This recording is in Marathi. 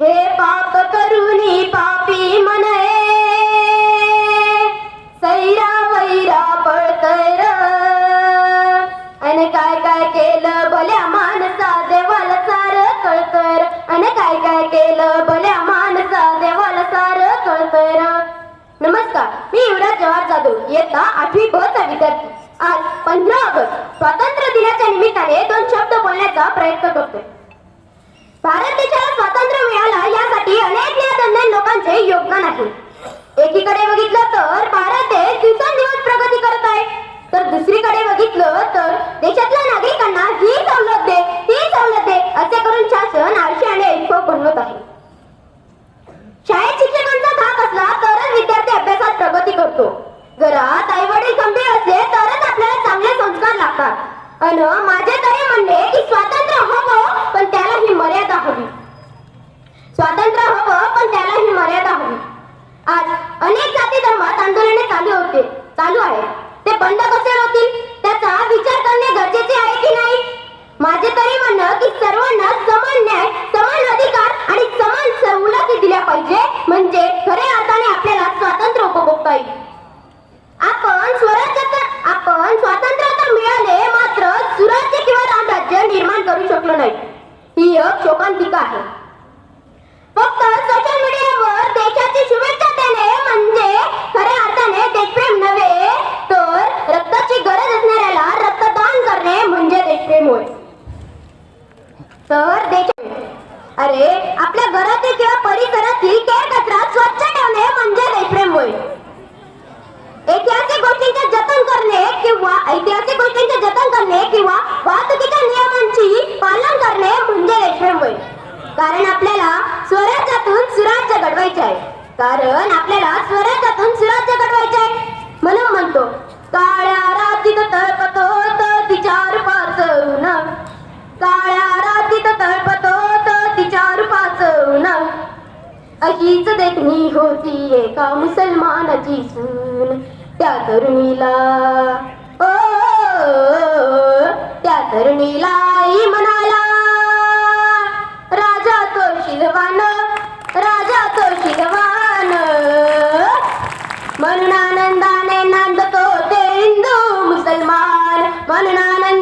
हे पाप करुणी पापी म्हणे. सैरा वैरा पळतर आणि अन काय काय केलं भल्या माणसा देवाला सार कळतर अन काय काय केलं भल्या माणसा देवाला सार कळतर नमस्कार मी युवराज जवाहर जाधव येता आठवी ब चा विद्यार्थी. आज पंधरा ऑगस्ट स्वातंत्र्य दिनाच्या निमित्ताने दोन शब्द बोलण्याचा प्रयत्न करतोय. भारत देशाला स्वातंत्र्य मिळाला यासाठी अनेक न्यायदंड लोकांचे योगदान आहे. एकीकडे बघितलं तर भारत देश दिवसेंदिवस प्रगती करत आहे. तर दुसरीकडे बघितलं तर देशातल्या नागरिकांना ही सवलत दे ती सवलत दे असे करून शासन आळशी आणि ऐकक बनवत आहे. शाळेत शिक्षकांचा धाक असला तरच विद्यार्थी अभ्यासात प्रगती करतो. घरात आई वडील गंभीर असले तरच आपल्याला चांगले संस्कार लागतात. अन माझे तरी म्हणणे की स्वातंत्र्य हवं पण त्याला ही मर्यादा हवी स्वातंत्र्य हवं पण त्याला ही मर्यादा हवी आज अनेक जाती धर्मात आंदोलने चालू होते चालू आहे. ते बंद कसे होतील? त्याचा विचार करणे गरजेचे आहे की नाही? माझे तरी म्हणणं की सर्वांना समान न्याय समान अधिकार आणि समान सवलती दिल्या पाहिजे. म्हणजे खऱ्या अर्थाने आपल्याला स्वातंत्र्य उपभोगता येईल. आपण स्वराज्य आपण स्वातंत्र्य तर मिळाले मात्र सुराज्य किंवा रामराज्य निर्माण करू शकलो नाही. ही एक शोकांतिका आहे. फक्त सोशल मीडियावर देशात शुभेच्छा देणे म्हणजे खऱ्या अर्थाने देशप्रेम नव्हे तर रक्ताची गरज असणाऱ्याला रक्तदान करणे म्हणजे देशप्रेम होय तर देखील. अरे आपल्या घरातील किंवा परिसरातील केर कचरा स्वच्छ ठेवणे म्हणजे देशप्रेम होय. ऐतिहासिक गोष्टींचे जतन करणे किंवा ऐतिहासिक गोष्टींचे जतन करणे किंवा वाहतुकीच्या नियमांची पालन करणे म्हणजे देशप्रेम होय. कारण आपल्याला स्वराज्यातून सुराज्य घडवायचे आहे. कारण आपल्याला स्वराज्यातून सुराज्य घडवायचे आहे. म्हणून म्हणतो काळ्या रातीत तर देखनी होती एका मुसलमानाची सून त्या तरुणीला ओ त्या तरुणीला आई म्हणाला राजा तो शिलवान राजा तो शिलवान म्हणून आनंदाने नांदतो ते हिंदू मुसलमान म्हणून आनंद